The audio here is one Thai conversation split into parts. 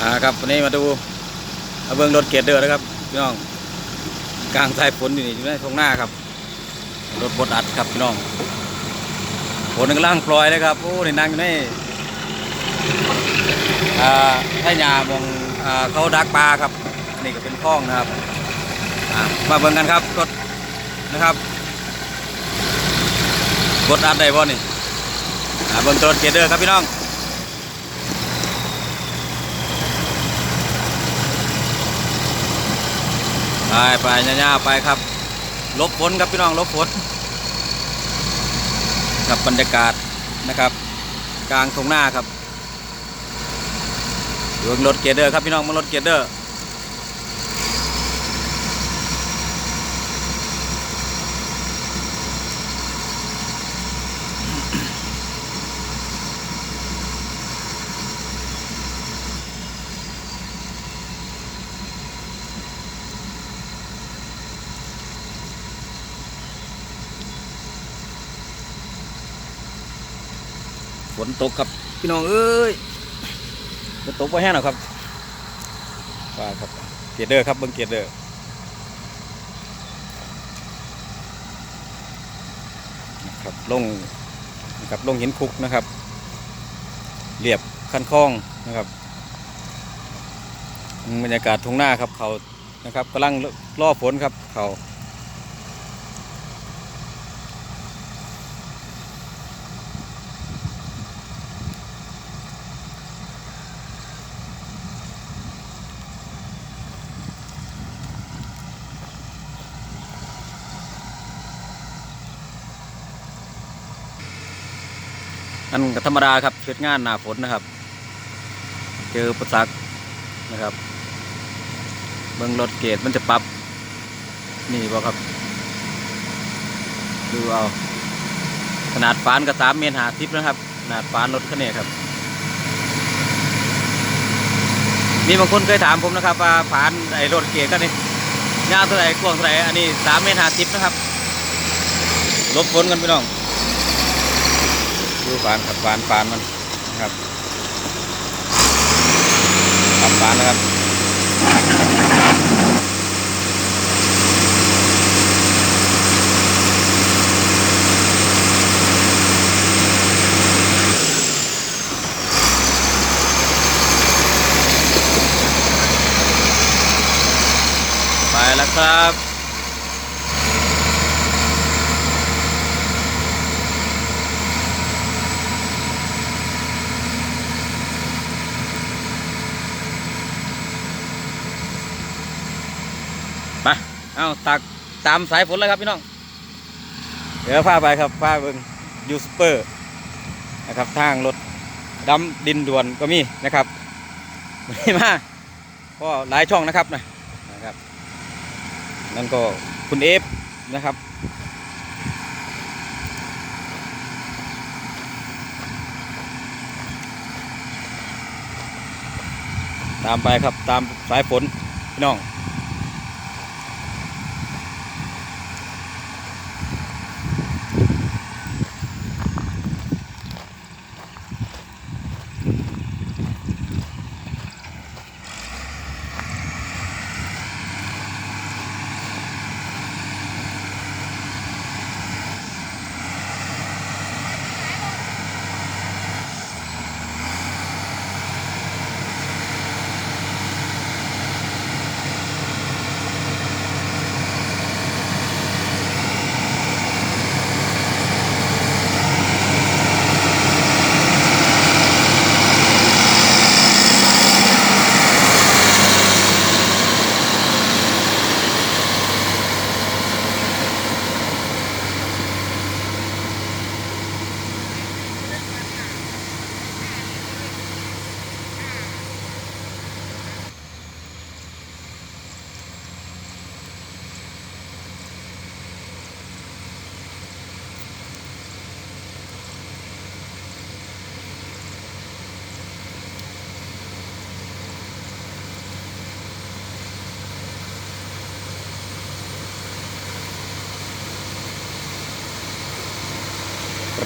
อ่าครับวันนี้มาดูเอาเบื้องรถเกียร์เดือนะครับพี่น้องกลางสายฝนอยู่นี่อยู่ในทงหน้าครับ รถบดอัดครับพี่น้องฝนกำลังปล่อยเลยครับโอ้ในนั่งอยู่ในอ่าให้ยามองอ่าเขาดักปลาครับนี่ก็เป็นคลองนะครับอ่ามาเบิ่งกันครับรถนะครับบดอัดได้บ่นี่อ่าเบิ่งรถเกียร์เดือครับพี่น้อง ไปไปย่าๆไปครับ ลบฝนครับพี่น้องลบฝนครับบรรยากาศนะครับ กลางทงหน้าครับเรื่องรถเกียร์เดอร์ครับพี่น้องมารถเกียร์เดอร์ ฝนตกครับพี่น้องเอ้ยฝนตกไปแห้งหรอครับไปครับเกียร์เดอร์ครับเบิ้งเกียร์เดอร์นะครับลงนะครับลงหินคุกนะครับเรียบคันคลองนะครับบรรยากาศทุ่งหน้าครับเขานะครับกำลังล่อฝนครับเขา นั่นก็ธรรมดาครับเกิดงานหนาฝนนะครับ เจอประสักนะครับ เบิ่งรถเกตมันจะปรับ นี่บ่ครับ ดูเอา ขนาดฟานก็สามเมตรหาทิปนะครับ ขนาดฟานรถคันนี้ครับมีบางคนเคยถามผมนะครับว่าฟานไอ้รถเกตกันนี่ยาวเท่าไหร่กว้างเท่าไหร่อันนี้สามเมตรหาทิปนะครับ ลบฝนกันพี่น้อง ฟานครับฟานฟานมันนะครับขับฟานนะครับไปแล้วครับ ไป เอาตักตามสายฝนเลยครับพี่น้อง เดี๋ยวพาไปครับพาเบิ่งยูสเปอร์นะครับทางรถดำดินด่วนก็มีนะครับมีมาก็หลายช่องนะครับนะนะครับ นั่นก็คุณเอฟนะครับตามไปครับตามสายฝนพี่น้อง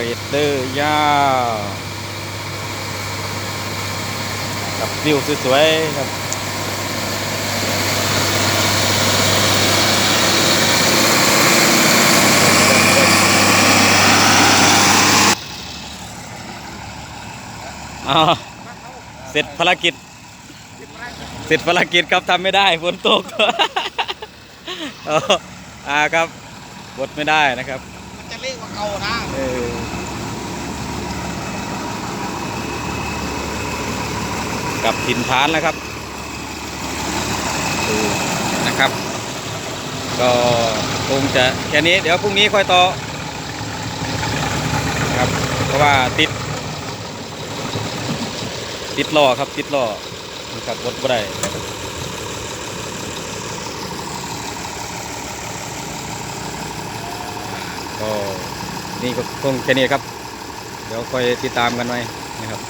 รดเดอร์ยาวครับวิวสวยๆครับอ๋อเสร็จภารกิจ เสร็จภารกิจครับทำไม่ได้ฝนตกอ๋ออ่าครับบดไม่ได้นะครับ เล็กกว่าเก่านะเออกับถิ่นฐานแล้วครับนะครับ ก็คงจะแค่นี้เดี๋ยวพรุ่งนี้ค่อยต่อนะครับเพราะว่าติด ติดล้อครับติดล้อนะครับรถบ่ได้ก็ นี่ก็คงแค่นี้ครับ เดี๋ยวคอยติดตามกันไว้นะครับ